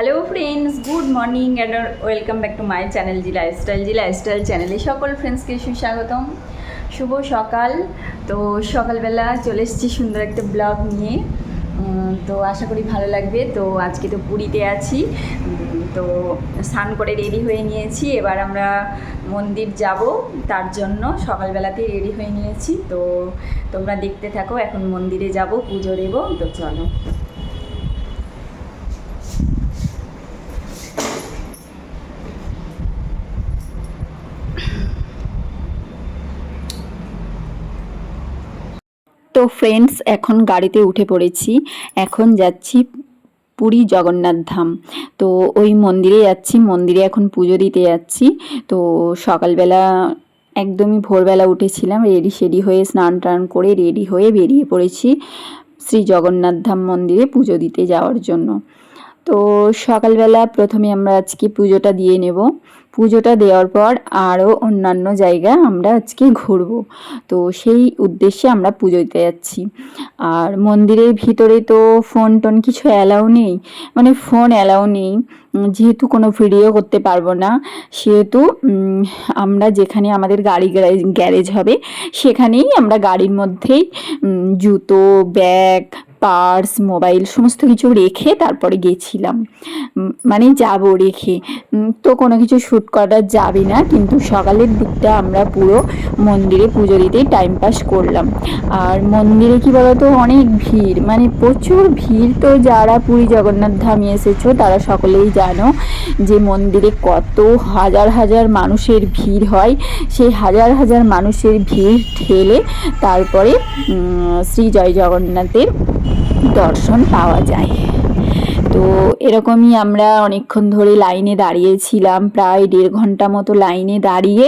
Hello friends good morning and welcome back to my channel Z lifestyle Z lifestyle চ্যানেলে সকল ফ্রেন্ডসকে সুস্বাগতম। শুভ সকাল। তো সকালবেলা চলে এসেছি সুন্দর একটা ব্লগ নিয়ে। তো আশা করি ভালো লাগবে। তো আজকে তো পুরীতে আছি। তো স্নান করে রেডি হয়ে নিয়েছি। এবার আমরা মন্দির যাব। তার জন্য সকালবেলাতেই রেডি হয়ে নিয়েছি। তো তোমরা দেখতে থাকো, এখন মন্দিরে যাব, পুজো দেবো। তো চলো। তো ফ্রেন্ডস এখন গাড়িতে উঠে পড়েছি। এখন যাচ্ছি পুরী জগন্নাথ ধাম। তো ওই মন্দিরে যাচ্ছি, মন্দিরে এখন পুজো দিতে যাচ্ছি। তো সকালবেলা একদমই ভোরবেলা উঠেছিলাম রেডি সেডি হয়ে স্নান টান করে রেডি হয়ে বেরিয়ে পড়েছি শ্রী জগন্নাথ ধাম মন্দিরে পুজো দিতে যাওয়ার জন্য। তো সকালবেলা প্রথমে আমরা আজকে পুজোটা দিয়ে নেব। পুজোটা দেওয়ার পর আরও অন্যান্য জায়গা আমরা আজকে ঘুরবো। তো সেই উদ্দেশ্যে আমরা পুজো দিতে যাচ্ছি। আর মন্দিরের ভিতরে তো ফোন টোন কিছু অ্যালাউ নেই। মানে ফোন অ্যালাউ নেই। যেহেতু কোনো ভিডিও করতে পারব না, সেহেতু আমরা যেখানে আমাদের গাড়ি গ্যারেজ গ্যারেজ হবে, সেখানেই আমরা গাড়ির মধ্যেই জুতো ব্যাগ পার্স মোবাইল সমস্ত কিছু রেখে তারপরে গেছিলাম। মানে যাব রেখে। তো কোনো কিছু শ্যুট করা যাবে না, কিন্তু সকালের দিকটা আমরা পুরো মন্দিরে পুজো দিতেই টাইম পাস করলাম। আর মন্দিরে কি বলতো, অনেক ভিড়। মানে প্রচুর ভিড় তো যারা পুরী জগন্নাথ ধামে এসেছ, তারা সকলেই জানো যে মন্দিরে কত হাজার হাজার মানুষের ভিড় হয়। সেই হাজার হাজার মানুষের ভিড় ঠেলে তারপরে শ্রী জয় জগন্নাথের দর্শন পাওয়া যায়। তো এরকমই আমরা অনেকক্ষণ ধরে লাইনে দাঁড়িয়েছিলাম, প্রায় দেড় ঘণ্টা মতো লাইনে দাঁড়িয়ে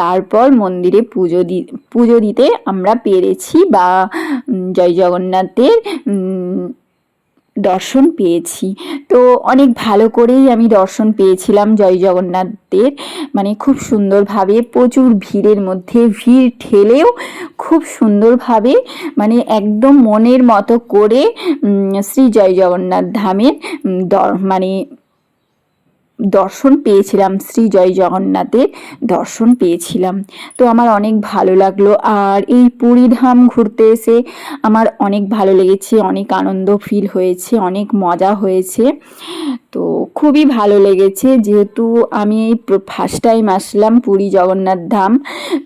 তারপর মন্দিরে পুজো দি, পুজো দিতে আমরা পেরেছি বা জয় জগন্নাথের দর্শন পেয়েছি। তো অনেক ভালো করেই আমি দর্শন পেয়েছিলাম জয় জগন্নাথদের। মানে খুব সুন্দরভাবে প্রচুর ভিড়ের মধ্যে, ভিড় ঠেলেও খুব সুন্দরভাবে মানে একদম মনের মতো করে শ্রী জয় জগন্নাথ ধামের দর মানে দর্শন পেয়েছিলাম, শ্রী জয় জগন্নাথের দর্শন পেয়েছিলাম। তো আমার অনেক ভালো লাগল। আর এই পুরী ধাম ঘুরতে এসে আমার অনেক ভালো লেগেছে, অনেক আনন্দ ফিল হয়েছে, অনেক মজা হয়েছে। তো খুবই ভালো লেগেছে, যেহেতু আমি এই ফার্স্ট টাইম আসলাম পুরী জগন্নাথ ধাম,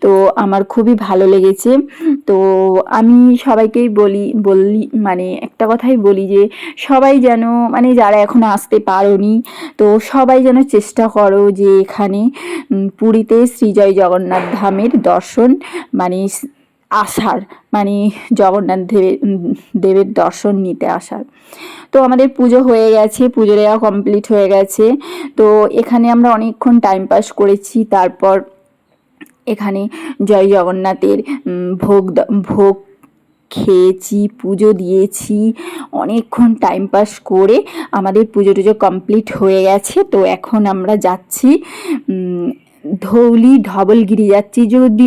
তো আমার খুবই ভালো লেগেছে। তো আমি সবাইকেই বলি বলি মানে একটা কথাই বলি যে, সবাই যেন মানে যারা এখনও আসতে পারোনি, তো সবাই যেন চেষ্টা করো যে এখানে পুরীতে শ্রীজয় জগন্নাথ ধামের দর্শন মানে আসার মানে জগন্নাথ দেবের দেবের দর্শন নিতে আসার। তো আমাদের পুজো হয়ে গেছে, পুজো দেওয়া কমপ্লিট হয়ে গেছে। তো এখানে আমরা অনেকক্ষণ টাইম পাস করেছি, তারপর এখানে জয় জগন্নাথের ভোগ ভোগ খেয়েছি, পুজো দিয়েছি, অনেকক্ষণ টাইম পাস করে আমাদের পুজো টুজো কমপ্লিট হয়ে গেছে। তো এখন আমরা যাচ্ছি ধৌলি ধবলগিরি যাচ্ছি। যদি,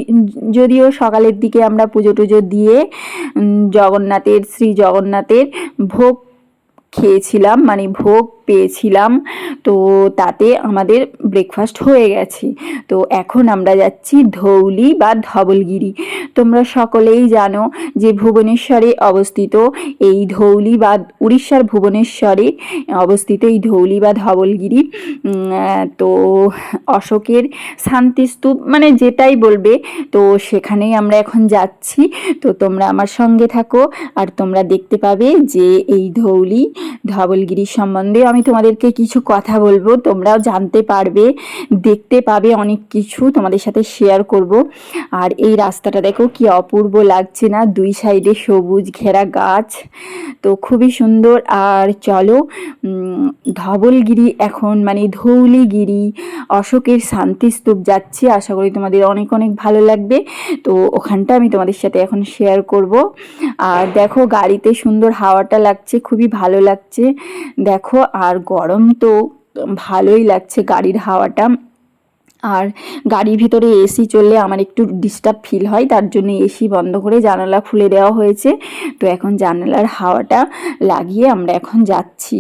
যদিও সকালের দিকে আমরা পুজো টুজো দিয়ে জগন্নাথের, শ্রী জগন্নাথের ভোগ খেয়েছিলাম। মানে ভোগ পেয়েছিলাম। তো তাতে আমাদের ব্রেকফাস্ট হয়ে গেছে। তো এখন আমরা যাচ্ছি ধৌলি বা ধবলগিরি। তোমরা সকলেই জানো যে ভুবনেশ্বরে অবস্থিত এই ধৌলি বা উড়িষ্যার ভুবনেশ্বরে অবস্থিত এই ধৌলি বা ধবলগিরি। তো অশোকের শান্তিস্তূপ মানে যেটাই বলবে, তো সেখানেই আমরা এখন যাচ্ছি। তো তোমরা আমার সঙ্গে থাকো আর তোমরা দেখতে পাবে যে এই ধৌলি, ধবলগিরি সম্বন্ধে আমি তোমাদেরকে কিছু কথা বলব, তোমরাও জানতে পারবে, দেখতে পাবে অনেক কিছু তোমাদের সাথে শেয়ার করব। আর এই রাস্তাটা দেখো কি অপূর্ব লাগছে না, দুই সাইডে সবুজ ঘেরা গাছ, তো খুবই সুন্দর। আর চলো ধবলগিরি এখন মানে ধৌলিগিরি, অশোকের শান্তিস্তূপ যাচ্ছি, আশা করি তোমাদের অনেক অনেক ভালো লাগবে। তো ওখানটা আমি তোমাদের সাথে এখন শেয়ার করব। আর দেখো গাড়িতে সুন্দর হাওয়াটা লাগছে, খুবই ভালো লাগছে। দেখো আর গরম তো ভালোই লাগছে গাড়ির হাওয়াটা। আর গাড়ির ভিতরে এসি চললে আমার একটু ডিস্টার্ব ফিল হয়, তার জন্য এসি বন্ধ করে জানালা খুলে দেওয়া হয়েছে। তো এখন জানালার হাওয়াটা লাগিয়ে আমরা এখন যাচ্ছি।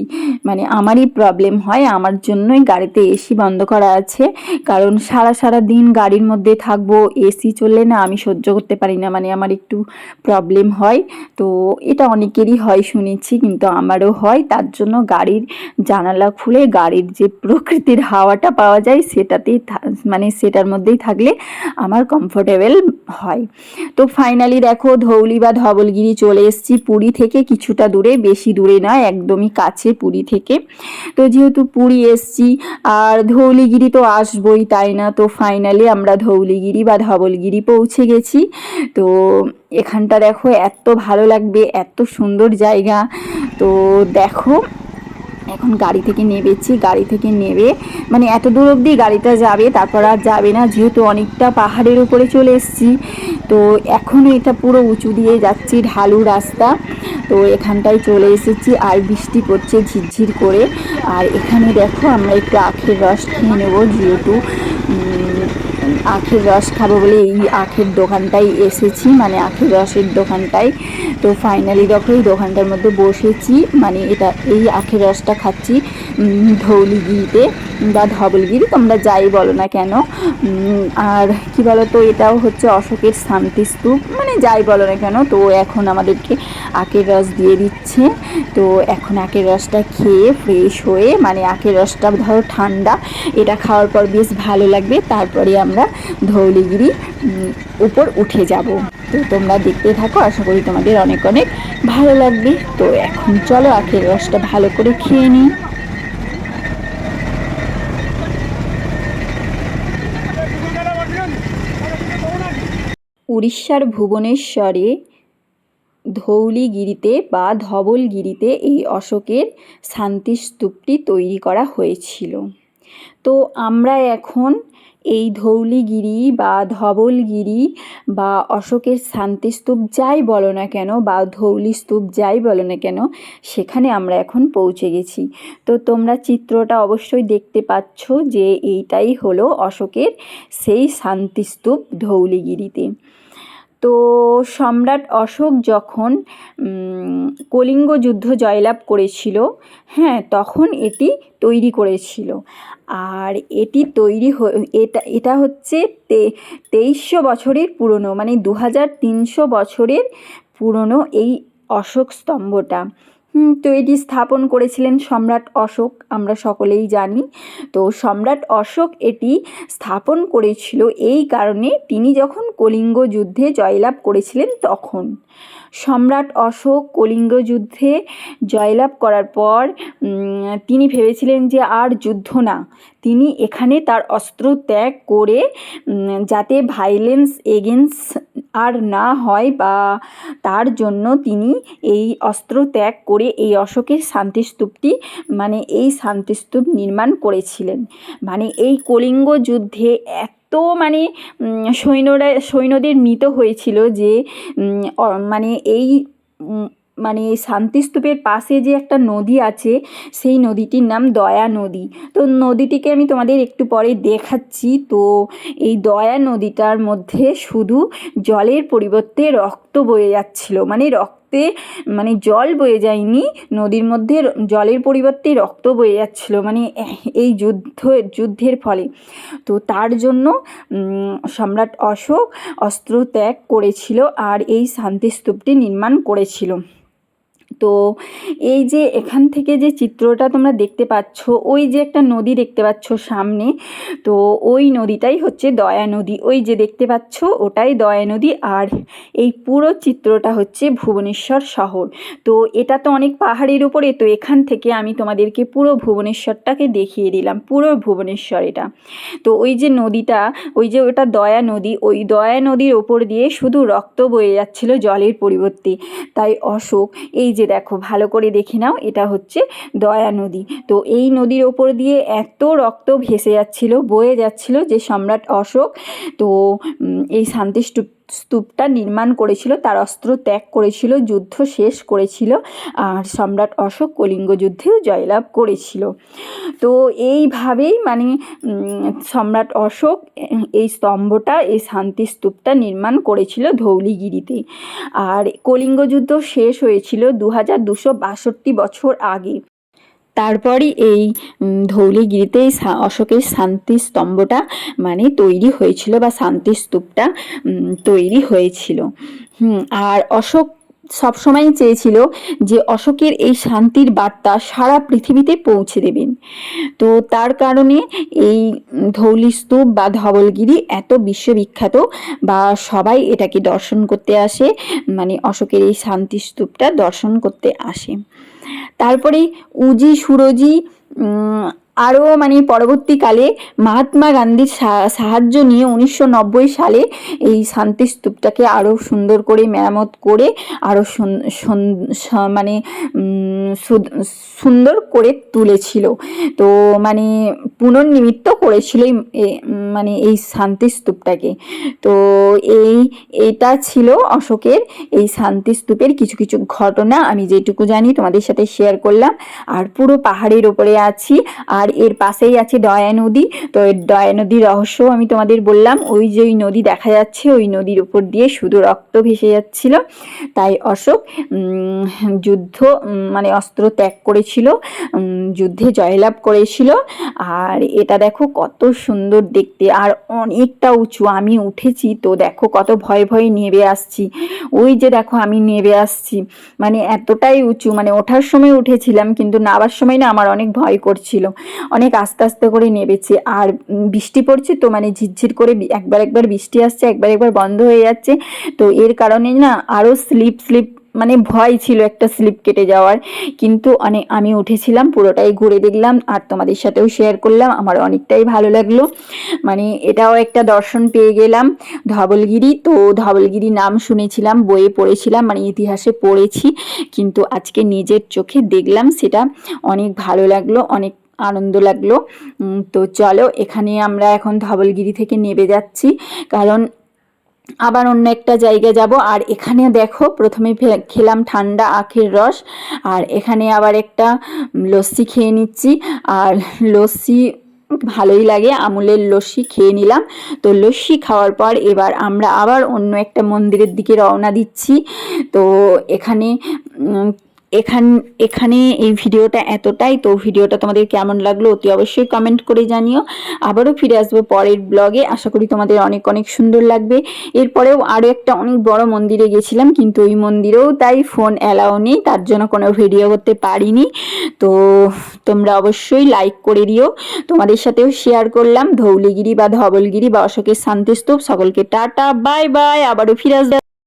মানে আমারই প্রবলেম হয়, আমার জন্যই গাড়িতে এসি বন্ধ করা আছে। কারণ সারা সারা দিন গাড়ির মধ্যে থাকব এসি চললে না আমি সহ্য করতে পারি না মানে আমার একটু প্রবলেম হয়। তো এটা অনেকেরই হয় শুনেছি, কিন্তু আমারও হয়। তার জন্য গাড়ির জানালা খুলে গাড়ির যে প্রকৃতির হাওয়াটা পাওয়া যায়, সেটাতেই মানে সেটার মধ্যেই থাকলে আমার কমফোর্টেবল হয়। তো ফাইনালি দেখো ধৌলি বা ধবলগিরি চলে এসেছি পুরী থেকে কিছুটা দূরে, বেশি দূরে নয়, একদমই কাছে পুরী থেকে। তো যেহেতু পুরী এসছি, আর ধৌলিগিরি তো আসবই তাই না? তো ফাইনালি আমরা ধৌলিগিরি বা ধবলগিরি পৌঁছে গেছি। তো এখানটা দেখো এত ভালো লাগবে, এত সুন্দর জায়গা। তো দেখো এখন গাড়ি থেকে নেবেছি গাড়ি থেকে নেবে মানে এত দূর অবধি গাড়িটা যাবে, তারপর আর যাবে না, যেহেতু অনেকটা পাহাড়ের উপরে চলে এসেছি। তো এখনও এটা পুরো উঁচু দিয়ে যাচ্ছি, ঢালু রাস্তা। তো এখানটায় চলে এসেছি, আর বৃষ্টি পড়ছে ঝিরঝির করে। আর এখানে দেখো আমরা একটু আখের রস খেয়ে নেব, যেহেতু আখের রস খাব বলে এই আখের দোকানটায় এসেছি মানে আখের রসের দোকানটায়। তো ফাইনালি দেখো এই দোকানটার মধ্যে বসেছি মানে এটা এই আখের রসটা খাচ্ছি ধৌলিগিরিতে বা ধবলগিরি তোমরা যাই বলো না কেন। আর কি বলো তো এটাও হচ্ছে অশোকের শান্তিস্তূপ মানে যাই বলো না কেন, তো এখন আমাদেরকে আখের রস দিয়ে দিচ্ছে। তো এখন আখের রসটা খেয়ে ফ্রেশ হয়ে মানে আখের রসটা ধরো ঠান্ডা, এটা খাওয়ার পর বেশ ভালো লাগবে, তারপরে আমরা ধৌলিগিরি উপর উঠে যাব। তো তোমরা দেখতে থাকো, আশা করি তোমাদের অনেক অনেক ভালো লাগবে। তো এখন চলো, আখের রসটা ভালো করে খেয়ে নিই। উড়িষ্যার ভুবনেশ্বরে ধৌলিগিরিতে বা ধবলগিরিতে এই অশোকের শান্তিস্তূপটি তৈরি করা হয়েছিল। তো আমরা এখন এই ধৌলিগিরি বা ধবলগিরি বা অশোকের শান্তিস্তূপ যাই বলো না কেন বা ধৌলি স্তূপ যাই বলো না কেন, সেখানে আমরা এখন পৌঁছে গেছি। তো তোমরা চিত্রটা অবশ্যই দেখতে পাচ্ছ যে এইটাই হলো অশোকের সেই শান্তিস্তূপ ধৌলিগিরিতে। তো সম্রাট অশোক যখন কলিঙ্গ যুদ্ধ জয়লাভ করেছিল হ্যাঁ তখন এটি তৈরি করেছিল। আর এটি তৈরি এটা এটা হচ্ছে তে, তেইশশো বছরের পুরনো মানে দু হাজার তিনশো বছরের পুরনো এই অশোক স্তম্ভটা। তো এটি স্থাপন করেছিলেন সম্রাট অশোক, আমরা সকলেই জানি। তো সম্রাট অশোক এটি স্থাপন করেছিল এই কারণে তিনি যখন কলিঙ্গ যুদ্ধে জয়লাভ করেছিলেন তখন। সম্রাট অশোক কলিঙ্গ যুদ্ধে জয়লাভ করার পর তিনি ভেবেছিলেন যে আর যুদ্ধ না। তিনি এখানে তার অস্ত্র ত্যাগ করে যাতে ভাইলেন্স এগেন্স আর না হয় বা তার জন্য তিনি এই অস্ত্র ত্যাগ করে এই অশোকের শান্তিস্তূপটি মানে এই শান্তিস্তূপ নির্মাণ করেছিলেন। মানে এই কলিঙ্গ যুদ্ধে এত মানে সৈন্যরা, সৈন্যদের মৃত হয়েছিল যে মানে এই মানে এই শান্তিস্তূপের পাশে যে একটা নদী আছে, সেই নদীটির নাম দয়া নদী। তো নদীটিকে আমি তোমাদের একটু পরে দেখাচ্ছি। তো এই দয়া নদীটার মধ্যে শুধু জলের পরিবর্তে রক্ত বয়ে যাচ্ছিল। মানে রক্তে মানে জল বয়ে যায়নি, নদীর মধ্যে জলের পরিবর্তে রক্ত বয়ে যাচ্ছিল। মানে এই যুদ্ধ, যুদ্ধের ফলে। তো তার জন্য সম্রাট অশোক অস্ত্র ত্যাগ করেছিল আর এই শান্তিস্তূপটি নির্মাণ করেছিল। তো এই যে এখান থেকে যে চিত্রটা তোমরা দেখতে পাচ্ছ, ওই যে একটা নদী দেখতে পাচ্ছ সামনে, তো ওই নদীটাই হচ্ছে দয়া নদী। ওই যে দেখতে পাচ্ছ, ওটাই দয়া নদী আর এই পুরো চিত্রটা হচ্ছে ভুবনেশ্বর শহর। তো এটা তো অনেক পাহাড়ের উপরে, তো এখান থেকে আমি তোমাদেরকে পুরো ভুবনেশ্বরটাকে দেখিয়ে দিলাম, পুরো ভুবনেশ্বর এটা। তো ওই যে নদীটা, ওই যে ওটা দয়া নদী, ওই দয়া নদীর ওপর দিয়ে শুধু রক্ত বয়ে যাচ্ছিল জলের পরিবর্তে। তাই অশোক, এই যে দেখো, ভালো করে দেখে নাও, এটা হচ্ছে দয়া নদী। তো এই নদীর ওপর দিয়ে এত রক্ত ভেসে যাচ্ছিল, বয়ে যাচ্ছিল যে সম্রাট অশোক। তো এই শান্তিস্তূপ স্তূপটা নির্মাণ করেছিল, তার অস্ত্র ত্যাগ করেছিল, যুদ্ধ শেষ করেছিল আর সম্রাট অশোক কলিঙ্গ যুদ্ধেও জয়লাভ করেছিল। তো এইভাবেই মানে সম্রাট অশোক এই স্তম্ভটা, এই শান্তি স্তূপটা নির্মাণ করেছিল ধৌলিগিরিতে। আর কলিঙ্গ যুদ্ধ শেষ হয়েছিল দু হাজার দুশো বাষট্টি বছর আগে। তারপরই এই ধৌলিগিরিতে অশোকের শান্তি স্তম্ভটা মানে তৈরি হয়েছিল বা শান্তি স্তূপটা তৈরি হয়েছিল। আর অশোক সবসময় চেয়েছিল যে অশোকের এই শান্তির বার্তা সারা পৃথিবীতে পৌঁছে দেবেন। তো তার কারণে এই ধৌলি স্তূপ বা ধবলগিরি এত বিশ্ববিখ্যাত বা সবাই এটাকে দর্শন করতে আসে মানে অশোকের এই শান্তি স্তূপটা দর্শন করতে আসে। তারপরে উজি সুরজি আরও মানে পরবর্তীকালে মহাত্মা গান্ধীর সাহায্য নিয়ে উনিশশো নব্বই সালে এই শান্তি স্তূপটাকে আরও সুন্দর করে মেরামত করে আরও মানে সুন্দর করে তুলেছিল। তো মানে পুনর্নিমিত্ত করেছিল মানে এই শান্তি স্তূপটাকে। তো এই, এটা ছিল অশোকের এই শান্তি স্তূপের কিছু কিছু ঘটনা। আমি যেটুকু জানি তোমাদের সাথে শেয়ার করলাম। আর পুরো পাহাড়ের ওপরে আছি। আর এর পাশেই আছে দয়া নদী। তো এর দয়া নদীর রহস্য আমি তোমাদের বললাম, ওই যে ওই নদী দেখা যাচ্ছে, ওই নদীর উপর দিয়ে শুধু রক্ত ভেসে যাচ্ছিল। তাই অশোক যুদ্ধ মানে অস্ত্র ত্যাগ করেছিল যুদ্ধে জয়লাভ করেছিল। আর এটা দেখো কত সুন্দর দেখতে, আর অনেকটা উঁচু, আমি উঠেছি তো দেখো কত ভয়ে ভয়ে নেবে আসছি। ওই যে দেখো আমি নেবে আসছি মানে এতটাই উঁচু মানে ওঠার সময় উঠেছিলাম, কিন্তু নামার সময় না আমার অনেক ভয় করছিল। অনেক আস্তে আস্তে করে নেবেছে। আর বৃষ্টি পড়ছে তো মানে ঝিরঝির করে একবার একবার বৃষ্টি আসছে, একবার একবার বন্ধ হয়ে যাচ্ছে। তো এর কারণে না আরও স্লিপ স্লিপ মানে ভয় ছিল একটা স্লিপ কেটে যাওয়ার। কিন্তু অনেক আমি উঠেছিলাম, পুরোটাই ঘুরে দেখলাম, আর তোমাদের সাথেও শেয়ার করলাম। আমার অনেকটাই ভালো লাগল। মানে এটাও একটা দর্শন পেয়ে গেলাম। ধবলগিরি, তো ধবলগিরি নাম শুনেছিলাম, বইয়ে পড়েছিলাম মানে ইতিহাসে পড়েছি। কিন্তু আজকে নিজের চোখে দেখলাম, সেটা অনেক ভালো লাগল, অনেক আনন্দ লাগল। তো চলো, এখানে আমরা এখন ধবলগিরি থেকে নেবে যাচ্ছি। কারণ আবার অন্য একটা জায়গায় যাব। আর এখানে দেখো, প্রথমে খেলাম ঠান্ডা আখের রস। আর এখানে আবার একটা লস্যি খেয়ে নিচ্ছি। আর লস্যি ভালোই লাগে, আমুলের লস্যি খেয়ে নিলাম। তো লস্যি খাওয়ার পর এবার আমরা আবার অন্য একটা মন্দিরের দিকে রওনা দিচ্ছি। তো এখানে এখান, এখানে এই ভিডিওটা এতটাই। তো ভিডিওটা তোমাদের কেমন লাগল অতি অবশ্যই কমেন্ট করে জানিও। আবারও ফিরে আসব পরের ব্লগে আশা করি তোমাদের অনেক অনেক সুন্দর লাগবে। এরপরেও আরও একটা অনেক বড় মন্দিরে গেছিলাম, কিন্তু ওই মন্দিরেও তাই ফোন অ্যালাও নেই। তার জন্য কোনো ভিডিও করতে পারিনি। তো তোমরা অবশ্যই লাইক করে দিও। তোমাদের সাথেও শেয়ার করলাম। ধৌলিগিরি বা ধবলগিরি বা অশোকের শান্তিস্তূপ। সকলকে টাটা বাই বাই আবারও ফিরে আসবে।